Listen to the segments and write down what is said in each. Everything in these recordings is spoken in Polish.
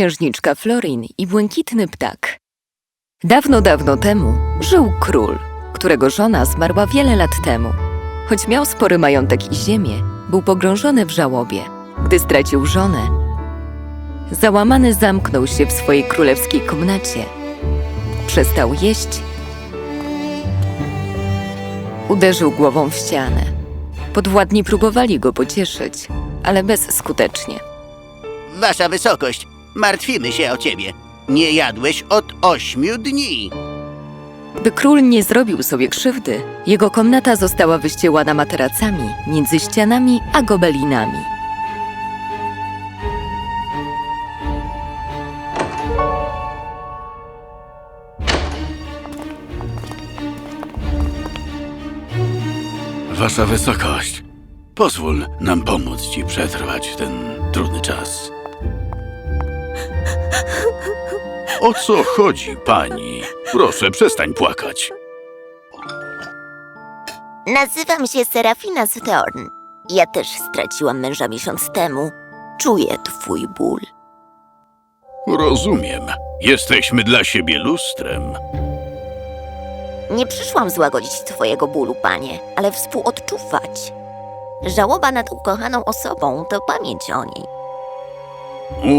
księżniczka Florin i błękitny ptak. Dawno, dawno temu żył król, którego żona zmarła wiele lat temu. Choć miał spory majątek i ziemię, był pogrążony w żałobie. Gdy stracił żonę, załamany zamknął się w swojej królewskiej komnacie. Przestał jeść, uderzył głową w ścianę. Podwładni próbowali go pocieszyć, ale bezskutecznie. Wasza wysokość, martwimy się o ciebie. Nie jadłeś od ośmiu dni. By król nie zrobił sobie krzywdy, jego komnata została wyściełana materacami między ścianami a gobelinami. Wasza wysokość, pozwól nam pomóc ci przetrwać ten trudny czas. O co chodzi, pani? Proszę, przestań płakać. Nazywam się Serafina Thorn. Ja też straciłam męża miesiąc temu. Czuję twój ból. Rozumiem. Jesteśmy dla siebie lustrem. Nie przyszłam złagodzić twojego bólu, panie, ale współodczuwać. Żałoba nad ukochaną osobą to pamięć o niej.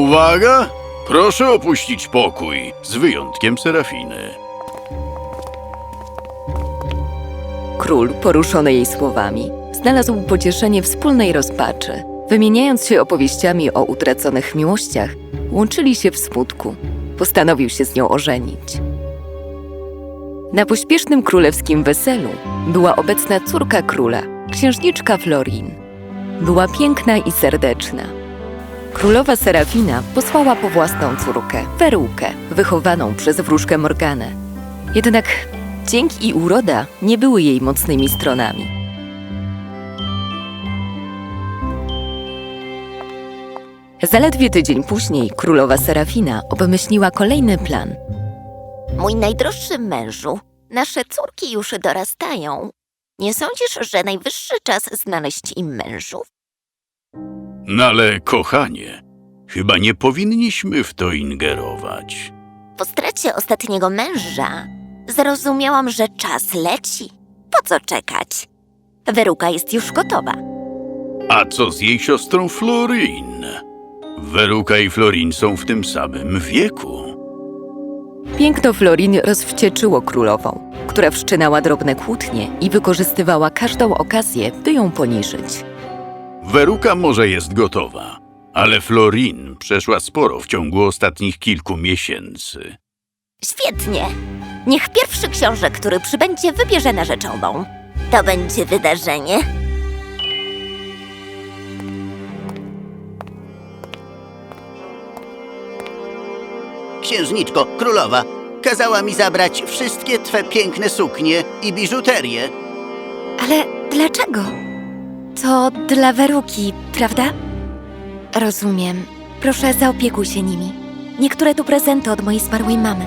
Uwaga! Proszę opuścić pokój, z wyjątkiem Serafiny. Król, poruszony jej słowami, znalazł pocieszenie wspólnej rozpaczy. Wymieniając się opowieściami o utraconych miłościach, łączyli się w smutku. Postanowił się z nią ożenić. Na pośpiesznym królewskim weselu była obecna córka króla, księżniczka Florin. Była piękna i serdeczna. Królowa Serafina posłała po własną córkę, Werukę, wychowaną przez wróżkę Morganę. Jednak dzięk i uroda nie były jej mocnymi stronami. Zaledwie tydzień później królowa Serafina obmyśliła kolejny plan. Mój najdroższy mężu, nasze córki już dorastają. Nie sądzisz, że najwyższy czas znaleźć im mężów? No ale, kochanie, chyba nie powinniśmy w to ingerować. Po stracie ostatniego męża zrozumiałam, że czas leci. Po co czekać? Weruka jest już gotowa. A co z jej siostrą Florin? Weruka i Florin są w tym samym wieku. Piękno Florin rozwścieczyło królową, która wszczynała drobne kłótnie i wykorzystywała każdą okazję, by ją poniżyć. Weruka może jest gotowa, ale Florin przeszła sporo w ciągu ostatnich kilku miesięcy. Świetnie. Niech pierwszy książę, który przybędzie, wybierze narzeczoną. To będzie wydarzenie. Księżniczko, królowa, kazała mi zabrać wszystkie twe piękne suknie i biżuterię. Ale dlaczego? To dla Weruki, prawda? Rozumiem. Proszę, zaopiekuj się nimi. Niektóre to prezenty od mojej zmarłej mamy.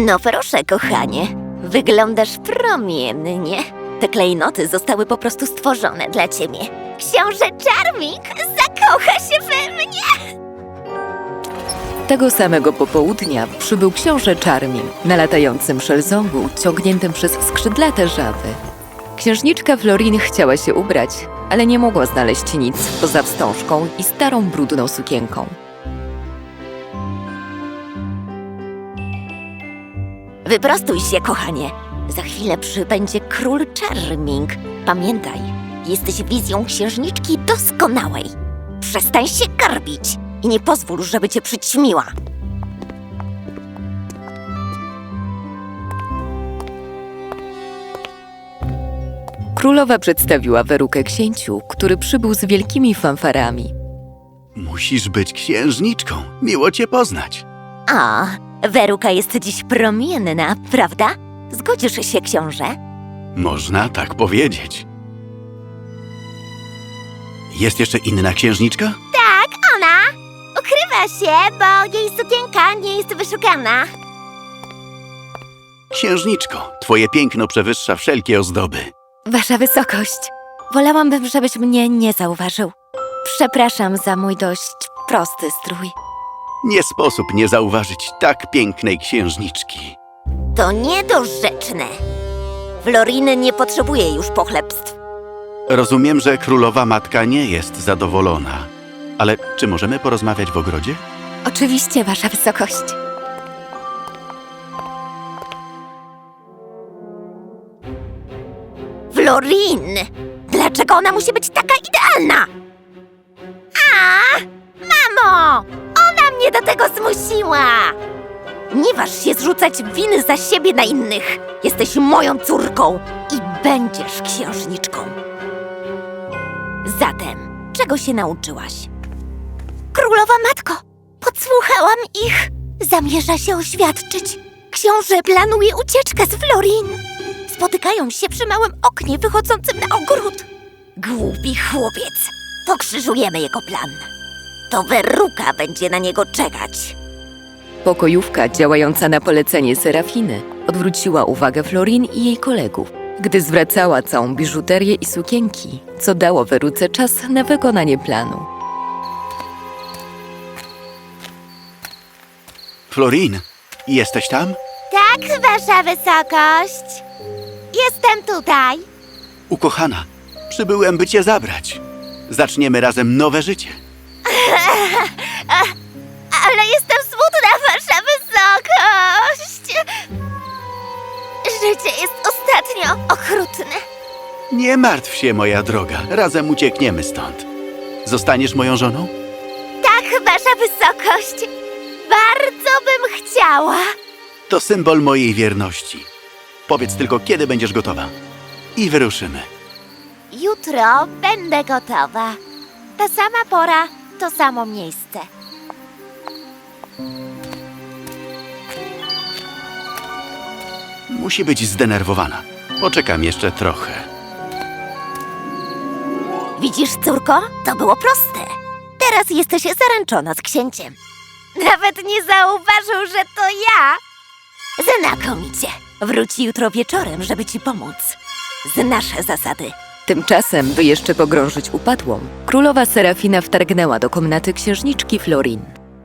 No proszę, kochanie. Wyglądasz promiennie. Te klejnoty zostały po prostu stworzone dla ciebie. Książę Charming zakocha się we mnie! Tego samego popołudnia przybył książę Charming na latającym szelzongu ciągniętym przez skrzydlate żaby. Księżniczka Florin chciała się ubrać, ale nie mogła znaleźć nic poza wstążką i starą brudną sukienką. Wyprostuj się, kochanie. Za chwilę przybędzie król Charming. Pamiętaj, jesteś wizją księżniczki doskonałej. Przestań się garbić i nie pozwól, żeby cię przyćmiła. Królowa przedstawiła Werukę księciu, który przybył z wielkimi fanfarami. Musisz być księżniczką. Miło cię poznać. A, Weruka jest dziś promienna, prawda? Zgodzisz się, książę? Można tak powiedzieć. Jest jeszcze inna księżniczka? Ona ukrywa się, bo jej sukienka nie jest wyszukana. Księżniczko, twoje piękno przewyższa wszelkie ozdoby. Wasza wysokość, wolałabym, żebyś mnie nie zauważył. Przepraszam za mój dość prosty strój. Nie sposób nie zauważyć tak pięknej księżniczki. To niedorzeczne. Florin nie potrzebuje już pochlebstw. Rozumiem, że królowa matka nie jest zadowolona. Ale czy możemy porozmawiać w ogrodzie? Oczywiście, wasza wysokość. Florin! Dlaczego ona musi być taka idealna? A, mamo! Ona mnie do tego zmusiła! Nie waż się zrzucać winy za siebie na innych. Jesteś moją córką i będziesz księżniczką. Zatem, czego się nauczyłaś? Królowa matko, podsłuchałam ich. Zamierza się oświadczyć. Książę planuje ucieczkę z Florin. Spotykają się przy małym oknie wychodzącym na ogród. Głupi chłopiec. Pokrzyżujemy jego plan. To Weruka będzie na niego czekać. Pokojówka działająca na polecenie Serafiny odwróciła uwagę Florin i jej kolegów, gdy zwracała całą biżuterię i sukienki, co dało Weruce czas na wykonanie planu. Florin, jesteś tam? Tak, wasza wysokość. Jestem tutaj. Ukochana, przybyłem, by cię zabrać. Zaczniemy razem nowe życie. Ale jestem smutna, wasza wysokość. Życie jest ostatnio okrutne. Nie martw się, moja droga. Razem uciekniemy stąd. Zostaniesz moją żoną? Tak, wasza wysokość. Bardzo bym chciała. To symbol mojej wierności. Powiedz tylko, kiedy będziesz gotowa. I wyruszymy. Jutro będę gotowa. Ta sama pora, to samo miejsce. Musi być zdenerwowana. Poczekam jeszcze trochę. Widzisz, córko? To było proste. Teraz jesteś zaręczona z księciem. Nawet nie zauważył, że to ja. Znakomicie. Wróci jutro wieczorem, żeby ci pomóc. Znasz zasady. Tymczasem, by jeszcze pogrążyć upadłą, królowa Serafina wtargnęła do komnaty księżniczki Florin.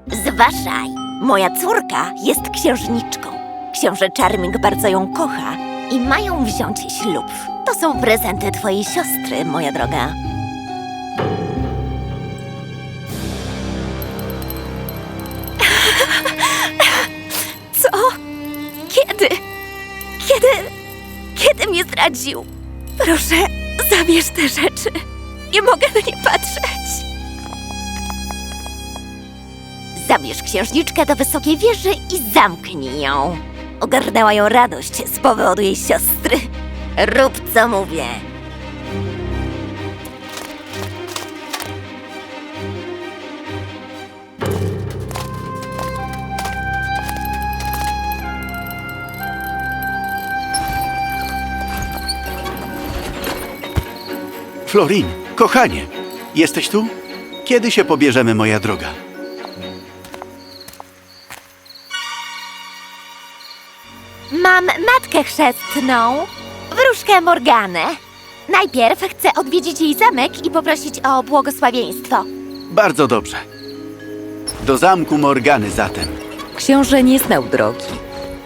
Zważaj, moja córka jest księżniczką. Książę Charming bardzo ją kocha i mają wziąć ślub. To są prezenty twojej siostry, moja droga. Zdradził? Proszę, zabierz te rzeczy. Nie mogę na nie patrzeć. Zabierz księżniczkę do wysokiej wieży i zamknij ją. Ogarnęła ją radość z powodu jej siostry. Rób co mówię. Florin, kochanie, jesteś tu? Kiedy się pobierzemy, moja droga? Mam matkę chrzestną, wróżkę Morganę. Najpierw chcę odwiedzić jej zamek i poprosić o błogosławieństwo. Bardzo dobrze. Do zamku Morgany zatem. Książę nie znał drogi.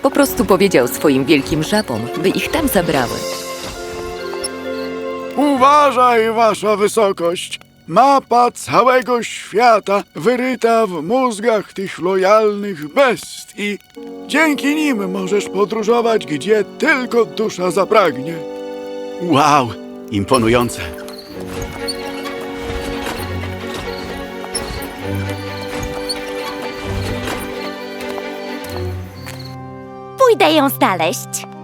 Po prostu powiedział swoim wielkim żabom, by ich tam zabrały. Uważaj, wasza wysokość! Mapa całego świata wyryta w mózgach tych lojalnych bestii. Dzięki nim możesz podróżować, gdzie tylko dusza zapragnie. Wow, imponujące. Pójdę ją znaleźć.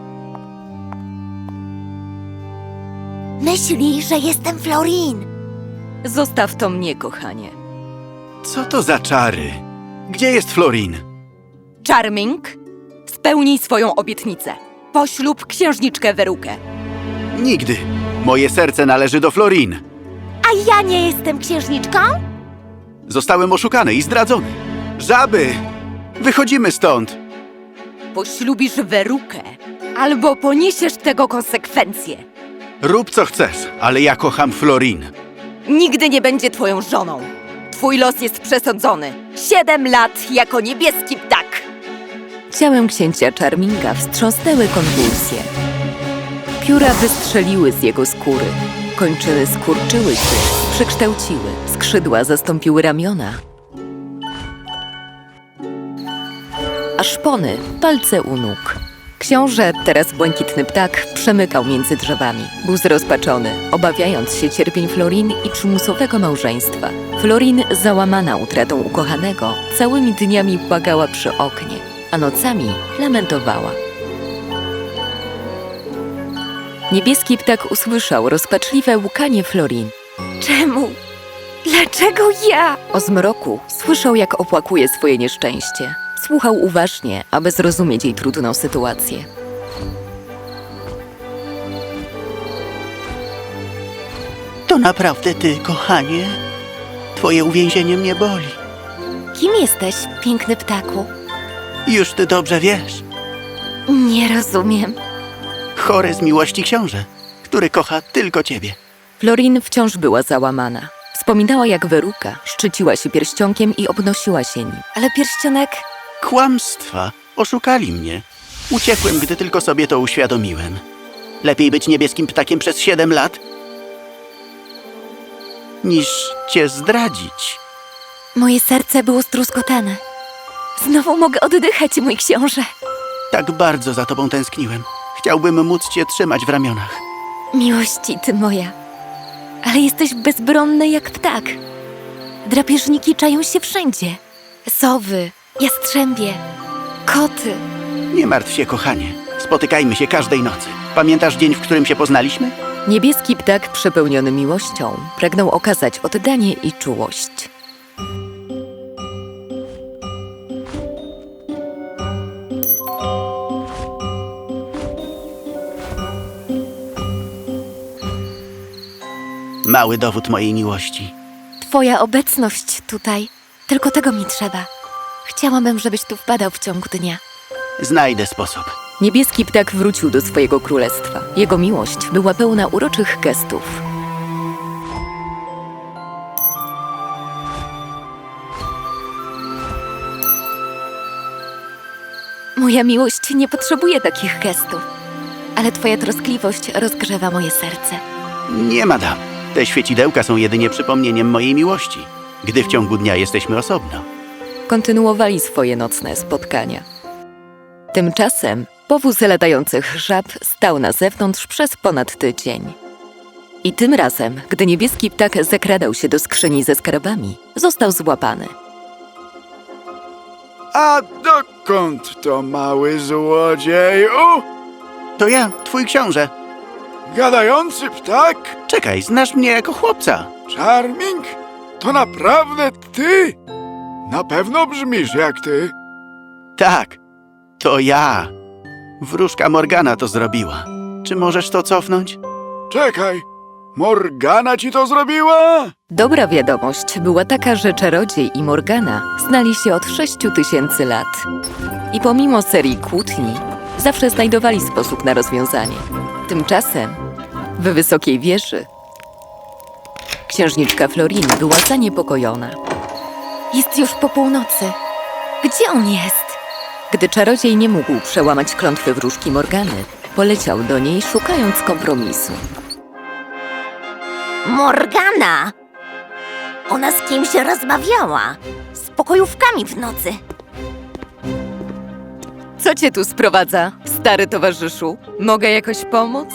Myśli, że jestem Florin. Zostaw to mnie, kochanie. Co to za czary? Gdzie jest Florin? Charming, spełnij swoją obietnicę. Poślub księżniczkę Werukę. Nigdy. Moje serce należy do Florin. A ja nie jestem księżniczką? Zostałem oszukany i zdradzony. Żaby! Wychodzimy stąd. Poślubisz Werukę, albo poniesiesz tego konsekwencje. Rób co chcesz, ale ja kocham Florin. Nigdy nie będzie twoją żoną. Twój los jest przesądzony. Siedem lat jako niebieski ptak. Ciałem księcia Charminga wstrząsnęły konwulsje. Pióra wystrzeliły z jego skóry. Kończyny skurczyły się, przekształciły. Skrzydła zastąpiły ramiona. A szpony palce u nóg. Książę, teraz błękitny ptak, przemykał między drzewami. Był zrozpaczony, obawiając się cierpień Florin i przymusowego małżeństwa. Florin, załamana utratą ukochanego, całymi dniami błagała przy oknie, a nocami lamentowała. Niebieski ptak usłyszał rozpaczliwe łukanie Florin. Czemu? Dlaczego ja? O zmroku słyszał, jak opłakuje swoje nieszczęście. Słuchał uważnie, aby zrozumieć jej trudną sytuację. To naprawdę ty, kochanie? Twoje uwięzienie mnie boli. Kim jesteś, piękny ptaku? Już ty dobrze wiesz. Nie rozumiem. Chory z miłości książę, który kocha tylko ciebie. Florin wciąż była załamana. Wspominała, jak Weruka szczyciła się pierścionkiem i obnosiła się nim. Ale pierścionek... Kłamstwa. Oszukali mnie. Uciekłem, gdy tylko sobie to uświadomiłem. Lepiej być niebieskim ptakiem przez siedem lat, niż cię zdradzić. Moje serce było struskotane. Znowu mogę oddychać, mój książę. Tak bardzo za tobą tęskniłem. Chciałbym móc cię trzymać w ramionach. Miłości ty moja. Ale jesteś bezbronny jak ptak. Drapieżniki czają się wszędzie. Sowy, jastrzębie, koty. Nie martw się, kochanie. Spotykajmy się każdej nocy. Pamiętasz dzień, w którym się poznaliśmy? Niebieski ptak, przepełniony miłością, pragnął okazać oddanie i czułość. Mały dowód mojej miłości. Twoja obecność tutaj. Tylko tego mi trzeba. Chciałabym, żebyś tu wpadał w ciągu dnia. Znajdę sposób. Niebieski ptak wrócił do swojego królestwa. Jego miłość była pełna uroczych gestów. Moja miłość nie potrzebuje takich gestów. Ale twoja troskliwość rozgrzewa moje serce. Nie, madam. Te świecidełka są jedynie przypomnieniem mojej miłości, gdy w ciągu dnia jesteśmy osobno. Kontynuowali swoje nocne spotkania. Tymczasem powóz latających żab stał na zewnątrz przez ponad tydzień. I tym razem, gdy niebieski ptak zakradał się do skrzyni ze skarbami, został złapany. A dokąd to mały złodzieju? To ja, twój książę. Gadający ptak? Czekaj, znasz mnie jako chłopca. Charming? To naprawdę ty? Na pewno brzmisz jak ty. Tak, to ja. Wróżka Morgana to zrobiła. Czy możesz to cofnąć? Czekaj, Morgana ci to zrobiła? Dobra wiadomość była taka, że czarodziej i Morgana znali się od sześciu tysięcy lat. I pomimo serii kłótni, zawsze znajdowali sposób na rozwiązanie. Tymczasem, w wysokiej wieży, księżniczka Florin była zaniepokojona. Jest już po północy. Gdzie on jest? Gdy czarodziej nie mógł przełamać klątwy wróżki Morgany, poleciał do niej szukając kompromisu. Morgana! Ona z kimś rozmawiała. Z pokojówkami w nocy. Co cię tu sprowadza, stary towarzyszu? Mogę jakoś pomóc?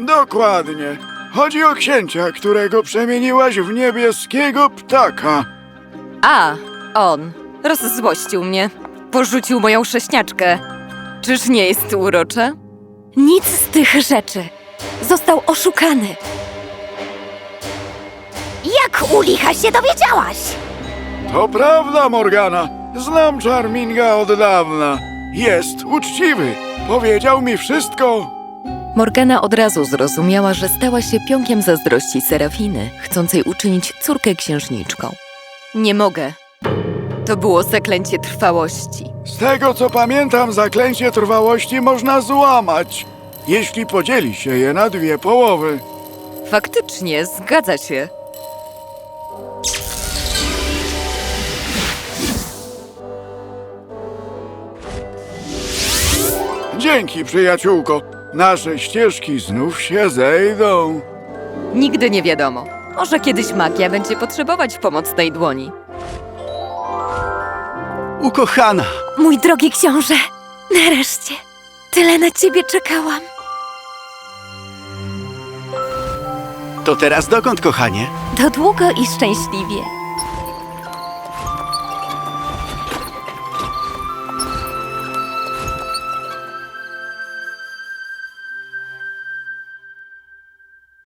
Dokładnie. Chodzi o księcia, którego przemieniłaś w niebieskiego ptaka. A, on. Rozzłościł mnie. Porzucił moją sześniaczkę. Czyż nie jest urocze? Nic z tych rzeczy. Został oszukany. Jak u licha się dowiedziałaś? To prawda, Morgana. Znam Charminga od dawna. Jest uczciwy. Powiedział mi wszystko. Morgana od razu zrozumiała, że stała się pionkiem zazdrości Serafiny, chcącej uczynić córkę księżniczką. Nie mogę. To było zaklęcie trwałości. Z tego co pamiętam, zaklęcie trwałości można złamać. jeśli podzieli się je na dwie połowy. Faktycznie, zgadza się. Dzięki, przyjaciółko. Nasze ścieżki znów się zejdą. Nigdy nie wiadomo. Może kiedyś magia będzie potrzebować pomocnej dłoni. Ukochana! Mój drogi książę, nareszcie. Tyle na ciebie czekałam. To teraz dokąd, kochanie? To długo i szczęśliwie.